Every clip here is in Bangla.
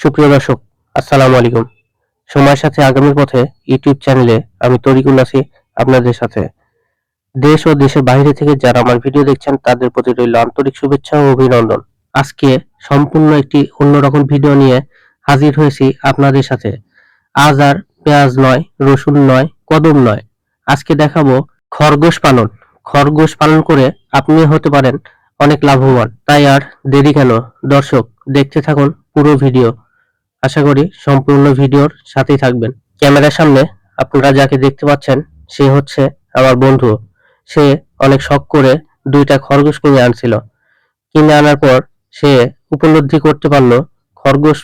সুপ্রিয় দর্শক, আসসালামু আলাইকুম। সময়ের সাথে আগামীর পথে ইউটিউব চ্যানেলে আমি তরিকুল আছি আপনাদের সাথে। দেশ ও দেশের বাইরে থেকে যারা আমার ভিডিও দেখছেন, তাদের প্রতি রইল আন্তরিক শুভেচ্ছা ও অভিনন্দন। আজকে সম্পূর্ণ একটি অন্যরকম ভিডিও নিয়ে হাজির হয়েছি আপনাদের সাথে। আজ আর পেঁয়াজ নয়, রসুন নয়, কদম নয়। আজকে দেখাবো খরগোশ পালন। খরগোশ পালন করে আপনি হতে পারেন অনেক লাভবান। তাই আর দেরি কেন? দর্শক, দেখতে থাকুন পুরো ভিডিও। আশা করি সম্পূর্ণ ভিডিওর সাথেই থাকবেন। ক্যামেরার সামনে আপনারা যাকে দেখতে পাচ্ছেন, সে হচ্ছে আমার বন্ধু। সে অনেক শখ করে দুইটা খরগোশ কিনে আনছিল। কিনে আনার পর সে উপলব্ধি করতে পারল, খরগোশ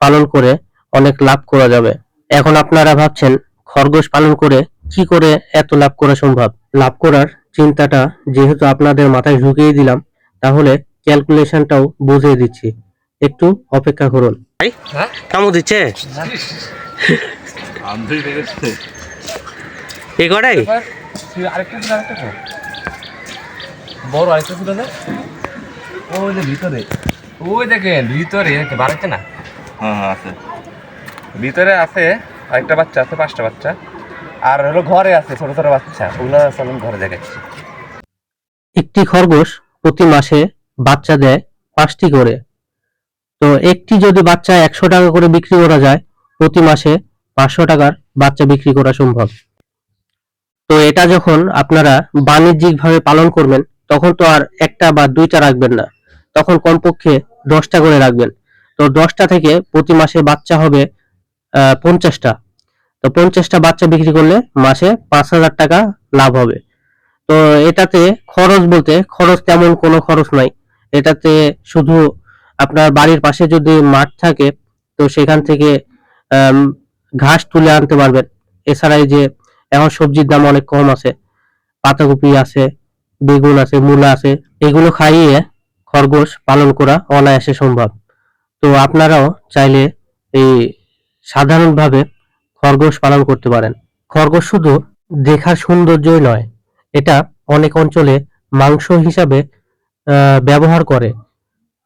পালন করে অনেক লাভ করা যাবে। এখন আপনারা ভাবছেন, খরগোশ পালন করে কি করে এত লাভ করা সম্ভব? লাভ করার চিন্তাটা যেহেতু আপনাদের মাথায় ঢুকিয়ে দিলাম, তাহলে ক্যালকুলেশনটাও বুঝিয়ে দিচ্ছি। একটু অপেক্ষা করুন। হ্যাঁ? কামু দিচ্ছে? এই কটাই বড় আরেকটা ছিল না ওই যে ভিতরে। ওই দেখেন ভিতরে বাড়াচ্ছে না? হ্যাঁ হ্যাঁ আছে। ভিতরে আছে আরেকটা বাচ্চা আছে পাঁচটা বাচ্চা। আর হলো ঘরে আছে ছোট ছোট বাচ্চা। ওগুলো চলুন ঘরে দেখাচ্ছি। একটি খরগোশ প্রতি মাসে বাচ্চা দেয় পাঁচটি করে। তো একটি যদি বাচ্চা একশো টাকা করে বিক্রি করা যায়, প্রতি মাসে পাঁচশো টাকার বাচ্চা বিক্রি করা সম্ভব। তো এটা যখন আপনারা বাণিজ্যিক ভাবে পালন করবেন, তখন তো আর একটা বা দুইটা রাখবেন না। তখন কমপক্ষে দশটা করে রাখবেন। তো দশটা থেকে প্রতি মাসে বাচ্চা হবে পঞ্চাশটা। তো পঞ্চাশটা বাচ্চা বিক্রি করলে মাসে পাঁচ হাজার টাকা লাভ হবে। তো এটাতে খরচ বলতে খরচ তেমন কোনো খরচ নাই। এটাতে শুধু আপনার বাড়ির পাশে যদি মাঠ থাকে, তো সেখান থেকে ঘাস তুলে আনতে পারবেন। এছাড়া এই যে, এখন সবজির দাম অনেক কম আছে। পাতাকপি আছে, বেগুন আছে, মূলা আছে, এগুলো খাইয়ে খরগোশ পালন করা অনায়াসে সম্ভব। তো আপনারাও চাইলে এই সাধারণভাবে খরগোশ পালন করতে পারেন। খরগোশ শুধু দেখার সৌন্দর্যই নয়, এটা অনেক অঞ্চলে মাংস হিসাবে ব্যবহার করে।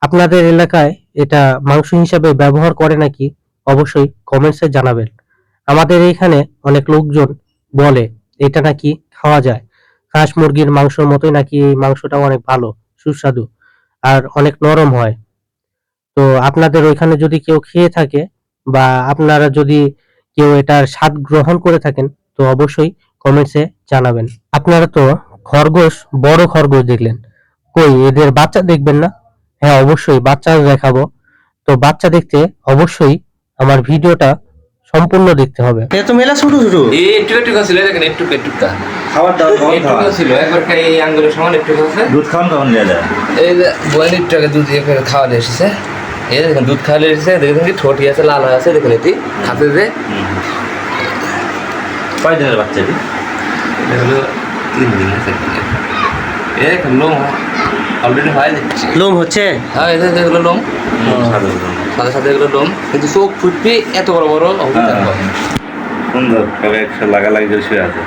আপনাদের এলাকায় এটা মাংস হিসাবে ব্যবহার করে নাকি? অবশ্যই কমেন্টসে জানাবেন। আমাদের এইখানে অনেক লোকজন বলে, এটা নাকি খাওয়া যায়? হাঁস মুরগির মাংসের মতোই নাকি এই মাংসটা অনেক ভালো, সুস্বাদু, আর অনেক নরম হয়। তো আপনাদের ওইখানে যদি কেউ খেয়ে থাকে বা আপনারা যদি কেউ এটার স্বাদ গ্রহণ করে থাকেন, তো অবশ্যই কমেন্টসে জানাবেন। আপনারা তো খরগোশ, বড় খরগোশ দেখলেন। কই, এদের বাচ্চা দেখবেন না? হ্যাঁ অবশ্যই বাচ্চা দেখাবো। তো বাচ্চা দেখতে অবশ্যই আমার ভিডিওটা সম্পূর্ণ দেখতে হবে। এ তো মেলা ছোট ছোট। এই একটু একটু ছিল দেখেন একটু একটুটা খাবার দাবার কখন একটু খাওয়া ছিল একবার খাই এই আঙ্গুলের সমান একটু আছে। দুধ খাওয়ান কখন দেওয়া যায় এই যে বয়েন একটু আগে দুধ করে খাওয়ালে এসেছে। এই যে দেখেন দুধ খাওয়ালে এসেছে। দেখেন কি ঠোঁটি আছে লাল হয়ে আছে দেখেন এটি। খাতে যে। কয় দিনের বাচ্চাটি এটা হলো তিন দিন আছে এই দেখেন লোম অলরেডি হয়ে যাচ্ছে। লোম হচ্ছে? হ্যাঁ এগুলো লোম। সাদা সাথে সাথে এগুলো লোম। কিন্তু চোখ ফুটবি এত বড় বড় সুন্দর তবে একশো লাগালাগি করে শুয়ে আছে।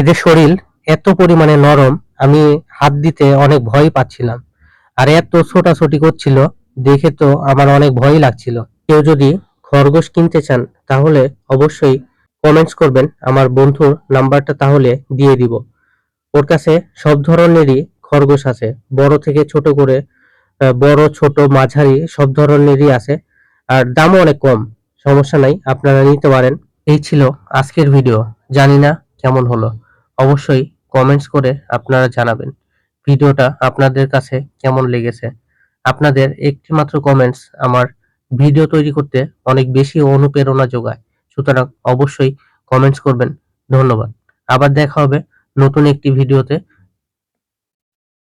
এদের শরীর এত পরিমাণে নরম আমি হাত দিতে অনেক ভয় পাচ্ছিলাম। আর এত ছোটাছুটি করছিল দেখে তো আমার অনেক ভয় লাগছিল। কেউ যদি খরগোশ কিনতে চান তাহলে অবশ্যই কমেন্টস করবেন। আমার বন্ধুর নাম্বারটা তাহলে দিয়ে দিব। ওর কাছে সব ধরনেরই খরগোশ আছে। বড় থেকে ছোট করে বড়, ছোট, মাঝারি, সব ধরনেরই আছে। আর দামও অনেক কম, সমস্যা নাই, আপনারা নিতে পারেন। এই ছিল আজকের ভিডিও, জানি না কেমন হলো। অবশ্যই কমেন্টস করে আপনারা জানাবেন, ভিডিওটা আপনাদের কাছে কেমন লেগেছে। আপনাদের একটি মাত্র কমেন্টস আমার ভিডিও তৈরি করতে অনেক বেশি অনুপ্রেরণা যোগায়। সুতরাং অবশ্যই কমেন্টস করবেন। ধন্যবাদ। আবার দেখা হবে নতুন একটি ভিডিওতে।